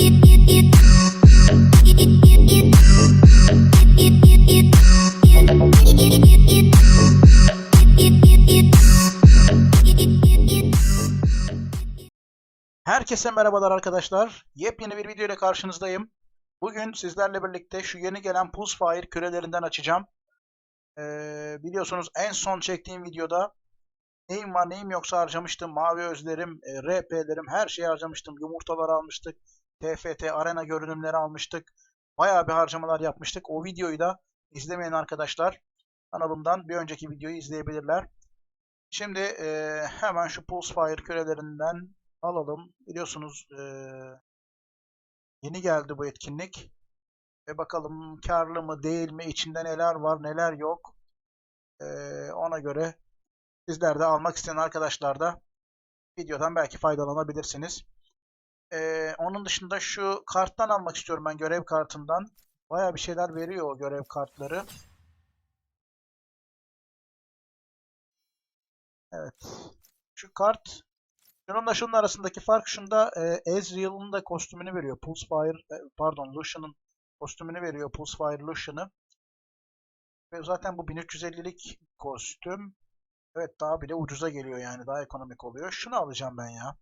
Herkese merhabalar arkadaşlar. Yepyeni bir video ile karşınızdayım. Bugün sizlerle birlikte şu yeni gelen Pulsefire kürelerinden açacağım. Ee, biliyorsunuz en son çektiğim videoda neyim var neyim yoksa harcamıştım. Mavi özlerim, e, RP'lerim her şeyi harcamıştım. Yumurtalar almıştık. TFT arena görünümleri almıştık. Bayağı bir harcamalar yapmıştık. O videoyu da izlemeyen arkadaşlar kanalımdan bir önceki videoyu izleyebilirler. Şimdi e, hemen şu Pulsefire kürelerinden alalım. Biliyorsunuz eee, yeni geldi bu etkinlik. Ve bakalım karlı mı değil mi, içinde neler var neler yok. Eee, ona göre sizler de almak isteyen arkadaşlar da videodan belki faydalanabilirsiniz. Eee, onun dışında şu karttan almak istiyorum ben görev kartından. Baya bir şeyler veriyor o görev kartları. Evet. Şu kart Şununla şunun arasındaki fark şunda e, Ezreal'ın da kostümünü veriyor. Pulsefire, e, pardon Lucian'ın kostümünü veriyor. Pulsefire Lucian'ı. Ve zaten bu 1350'lik kostüm. Evet daha bile ucuza geliyor yani. Daha ekonomik oluyor. Şunu alacağım ben ya.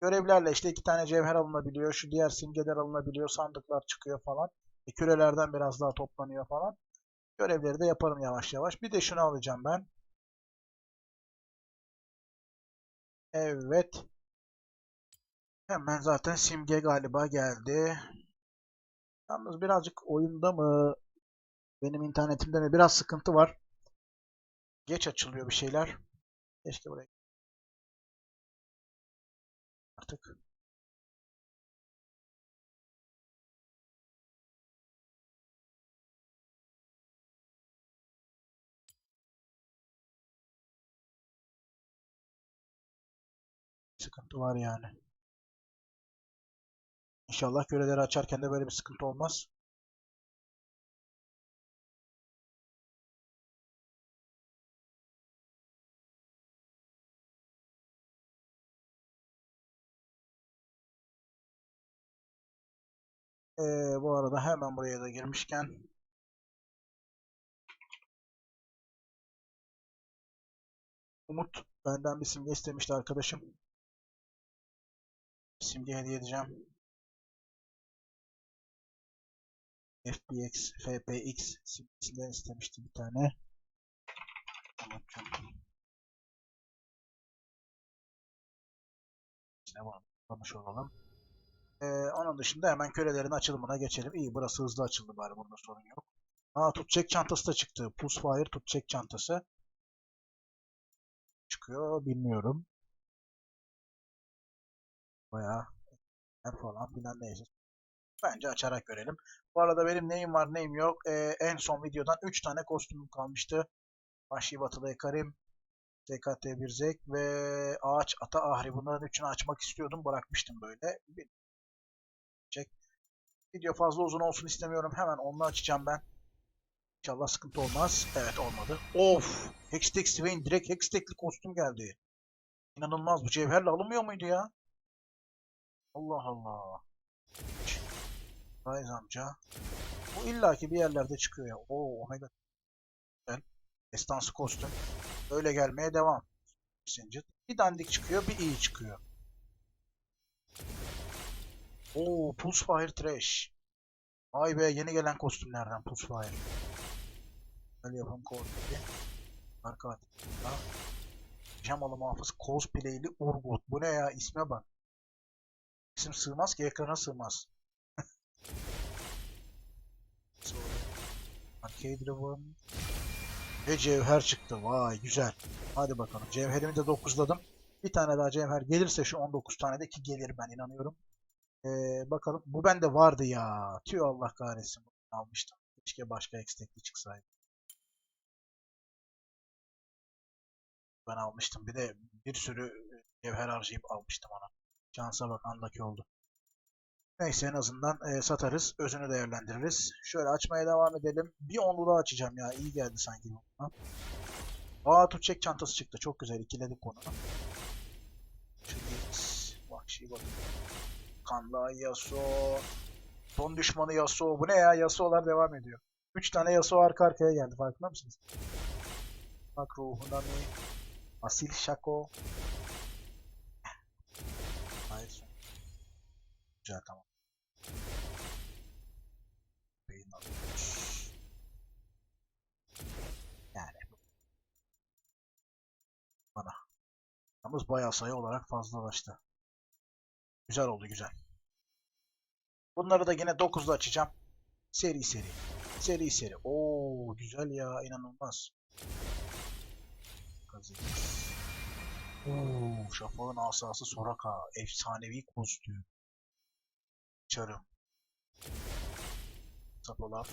Görevlerle işte iki tane cevher alınabiliyor. Şu diğer simgeler alınabiliyor. Sandıklar çıkıyor falan. E, kürelerden biraz daha toplanıyor falan. Görevleri de yaparım yavaş yavaş. Bir de şunu alacağım ben. Evet. Hemen zaten simge galiba geldi. Yalnız birazcık oyunda mı, benim internetimde mi biraz sıkıntı var. Geç açılıyor bir şeyler. Keşke buraya artık. Sıkıntı var yani. İnşallah göreleri açarken de böyle bir sıkıntı olmaz. Ee, bu arada hemen buraya da girmişken Umut benden bir simge istemişti arkadaşım. Simge hediye edeceğim. FBX, FPX simgesinden istemişti bir tane. Umut'cum. Bunu konuşmuş olalım. Ee, onun dışında hemen kölelerin açılımına geçelim. İyi burası hızlı açıldı bari burada sorun yok. Aa tutacak çantası da çıktı. Pulsefire tutacak çantası. Çıkıyor bilmiyorum. Bayağı falan filan neyse. Bence açarak görelim. Bu arada benim neyim var neyim yok. Ee, en son videodan 3 tane kostümüm kalmıştı. Vahşi Batılı Karim, TKT1 Zek ve Ağaç Ata Ahri. Bunların üçünü açmak istiyordum. Bırakmıştım böyle. Bir... Video fazla uzun olsun istemiyorum. Hemen onu açacağım ben. İnşallah sıkıntı olmaz. Evet olmadı. Of! Hextech Swain direkt Hextech'li kostüm geldi. İnanılmaz. Bu cevherle alınmıyor muydu ya? Allah Allah. Rise amca. Bu illaki bir yerlerde çıkıyor ya. Oo Omega. Güzel. Estansı kostüm. Öyle gelmeye devam. Zincir. Bir dandik çıkıyor, bir iyi çıkıyor. Oo Pulsefire Trash. Vay be yeni gelen kostümlerden Pulsefire. Öyle yapım kostümü. Arka atımda. Pijamalı muhafız cosplay'li Urgut. Bu ne ya isme bak. İsim sığmaz ki ekrana sığmaz. Arcade Ribbon. Ve cevher çıktı. Vay güzel. Hadi bakalım. Cevherimi de 9'ladım. Bir tane daha cevher gelirse şu 19 tane de ki gelir ben inanıyorum. Ee, bakalım. Bu bende vardı ya. Tüy Allah kahretsin. Bunu almıştım. Keşke başka ekstekli çıksaydı. Ben almıştım. Bir de bir sürü cevher harcayıp almıştım ona. Şansa bak andaki oldu. Neyse en azından e, satarız. Özünü değerlendiririz. Şöyle açmaya devam edelim. Bir onlu daha açacağım ya. İyi geldi sanki buna. Aa tutacak çantası çıktı. Çok güzel. ikiledik onu. Şimdi vahşi bak. Kanla Yasuo. Son düşmanı Yasuo. Bu ne ya? Yasuo'lar devam ediyor. 3 tane Yasuo arka arkaya geldi. Farkında mısınız? Bak ruhuna mi? Asil Şako. Hayır. Güzel tamam. Bana. Yalnız bayağı sayı olarak fazlalaştı. Güzel oldu güzel. Bunları da yine 9'da açacağım. Seri seri. Seri seri. Oo güzel ya inanılmaz. Kazıyız. Oo şafağın asası Soraka. Efsanevi kostüm. Çarım. Sapolaf.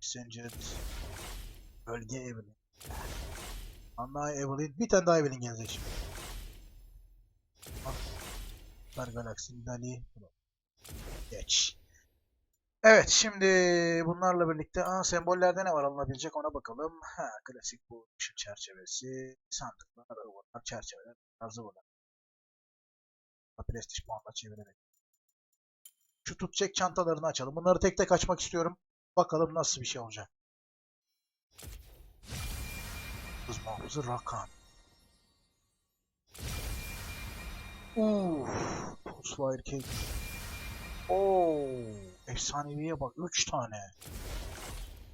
Singed. Bölge Evelyn. Anna Evelyn. Bir tane daha Evelyn gelecek şimdi. Star Galaxy, Dali. Geç. Evet şimdi bunlarla birlikte aa, sembollerde ne var alınabilecek ona bakalım. Ha, klasik bu ışık çerçevesi, sandıklar, ıvırlar, çerçeveler, tarzı bunlar. Prestij puanla çevirerek. Şu tutacak çantalarını açalım. Bunları tek tek açmak istiyorum. Bakalım nasıl bir şey olacak. Hız muhafızı Uuu. Pulsefire Cake. Oo, efsaneviye bak 3 tane.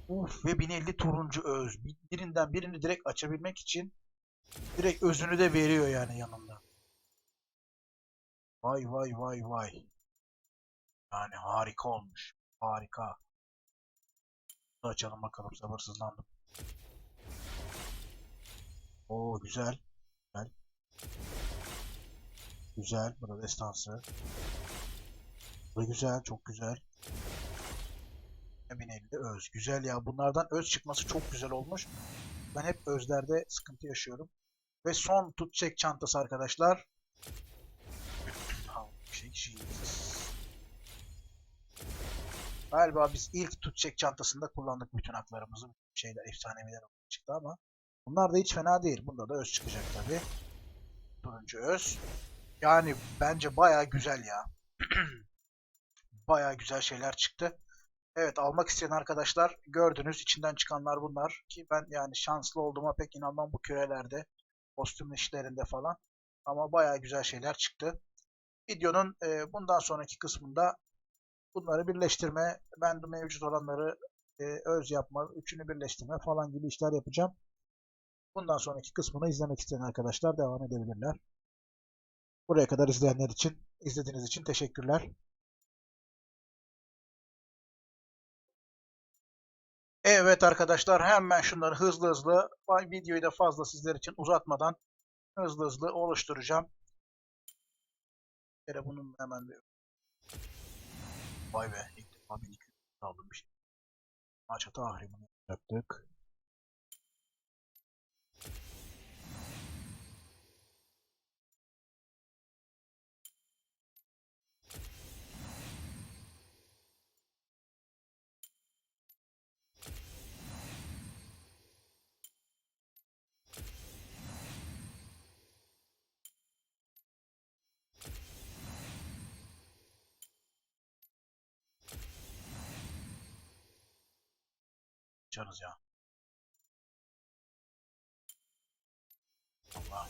Uf ve 1050 turuncu öz. Bir- Birinden birini direkt açabilmek için direkt özünü de veriyor yani yanında. Vay vay vay vay. Yani harika olmuş. Harika. Açalım bakalım sabırsızlandım. Oo güzel. Güzel. Güzel. Burada destansı. Bu güzel. Çok güzel. 1050 öz. Güzel ya. Bunlardan öz çıkması çok güzel olmuş. Ben hep özlerde sıkıntı yaşıyorum. Ve son tut çantası arkadaşlar. Şey. Galiba biz ilk tut çantasında kullandık bütün haklarımızı. Şeyler, efsaneviler çıktı ama bunlar da hiç fena değil. Bunda da öz çıkacak tabi. Turuncu öz. Yani bence baya güzel ya. baya güzel şeyler çıktı. Evet almak isteyen arkadaşlar gördünüz içinden çıkanlar bunlar ki ben yani şanslı olduğuma pek inanmam bu kürelerde kostüm işlerinde falan ama baya güzel şeyler çıktı. Videonun e, bundan sonraki kısmında bunları birleştirme, ben de mevcut olanları e, öz yapma, üçünü birleştirme falan gibi işler yapacağım. Bundan sonraki kısmını izlemek isteyen arkadaşlar devam edebilirler. Buraya kadar izleyenler için, izlediğiniz için teşekkürler. Evet arkadaşlar hemen şunları hızlı hızlı videoyu da fazla sizler için uzatmadan hızlı hızlı oluşturacağım. Bir bunun hemen bir Vay be ilk defa 1200 aldım bir şey. Maça tahrimini yaptık. Açarız ya. Allah.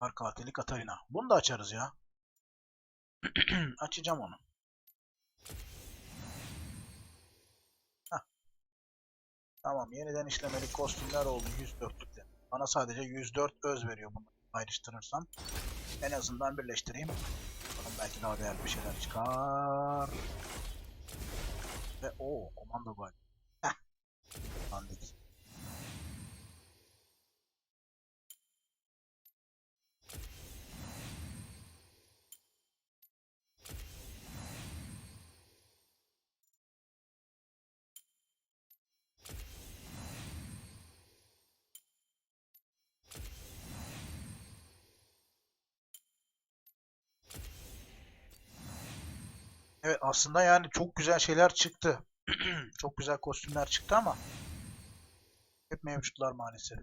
Var katili Katarina. Bunu da açarız ya. Açacağım onu. Tamam yeniden işlemeli kostümler oldu 104'lükte. Bana sadece 104 öz veriyor bunu ayrıştırırsam. En azından birleştireyim. Bakalım belki daha değerli bir şeyler çıkar. Ve o komando var. Heh. Dandik. Evet aslında yani çok güzel şeyler çıktı. Çok güzel kostümler çıktı ama hep mevcutlar maalesef.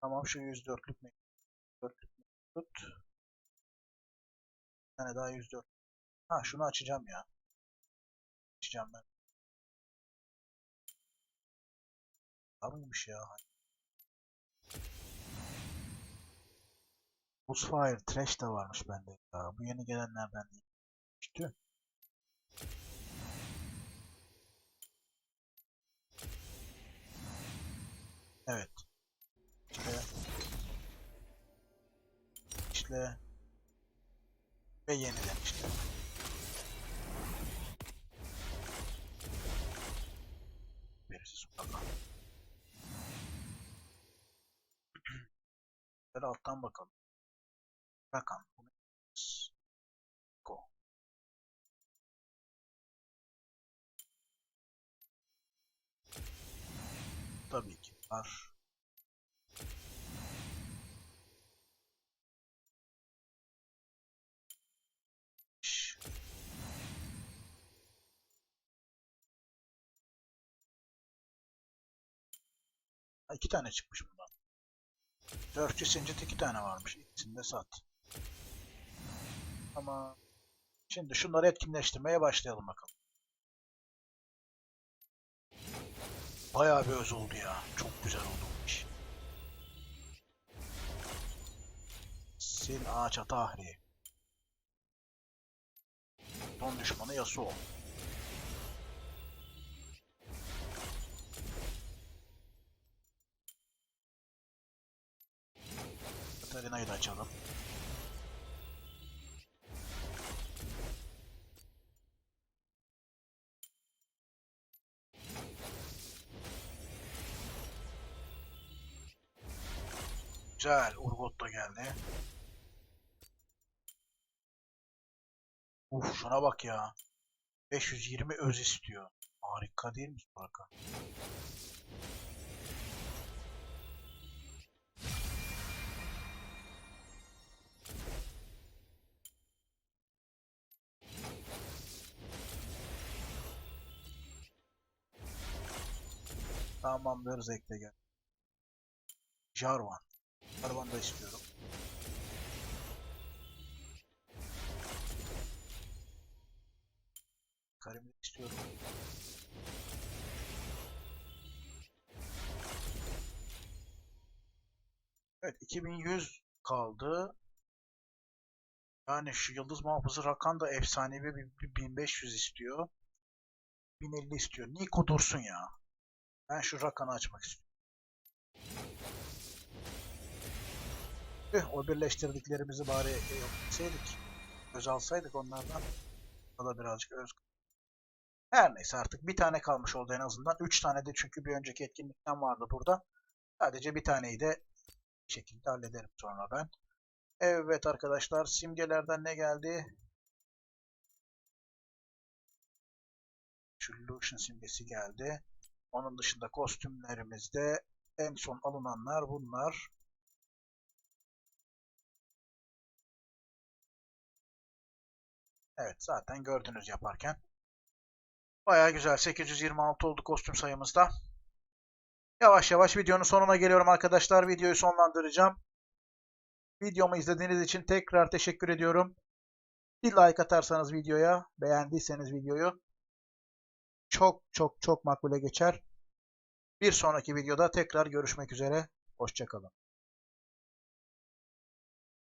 Tamam şu 104'lük mevcut. 104'lük mevcut. Bir tane daha 104. Ha şunu açacağım ya. Açacağım ben. Tamammış ya. Buzzfire Trash de varmış bende. Bu yeni gelenlerden değil. İşte. Evet. İşte. İşte. Ve yeniden işte. Birisi sokakta. Şöyle alttan bakalım. Rakam. Tabii ki var. Ha, iki tane çıkmış bundan. Dörtçü sincit iki tane varmış. İkisini de sat. Ama şimdi şunları etkinleştirmeye başlayalım bakalım. Bayağı bir öz oldu ya. Çok güzel oldu bu iş. Sil ağaç Atahri. Son düşmanı Yasuo. Katarina'yı da açalım. Güzel. Urgot da geldi. Uf şuna bak ya. 520 öz istiyor. Harika değil mi Soraka? Tamamdır Zek'te gel. Jarvan. Jarvan da istiyorum. Karim'i de istiyorum. Evet 2100 kaldı. Yani şu Yıldız Muhafızı Rakan da efsanevi bir, bir 1500 istiyor. 1050 istiyor. Niko dursun ya. Ben şu Rakan'ı açmak istiyorum. Tüh, o birleştirdiklerimizi bari e, yapsaydık. Öz alsaydık onlardan. O da birazcık öz. Her neyse artık bir tane kalmış oldu en azından. Üç tane de çünkü bir önceki etkinlikten vardı burada. Sadece bir taneyi de bir şekilde hallederim sonra ben. Evet arkadaşlar simgelerden ne geldi? Şu Lucian simgesi geldi. Onun dışında kostümlerimizde en son alınanlar bunlar. Evet zaten gördünüz yaparken. Baya güzel. 826 oldu kostüm sayımızda. Yavaş yavaş videonun sonuna geliyorum arkadaşlar. Videoyu sonlandıracağım. Videomu izlediğiniz için tekrar teşekkür ediyorum. Bir like atarsanız videoya, beğendiyseniz videoyu çok çok çok makbule geçer. Bir sonraki videoda tekrar görüşmek üzere. Hoşçakalın.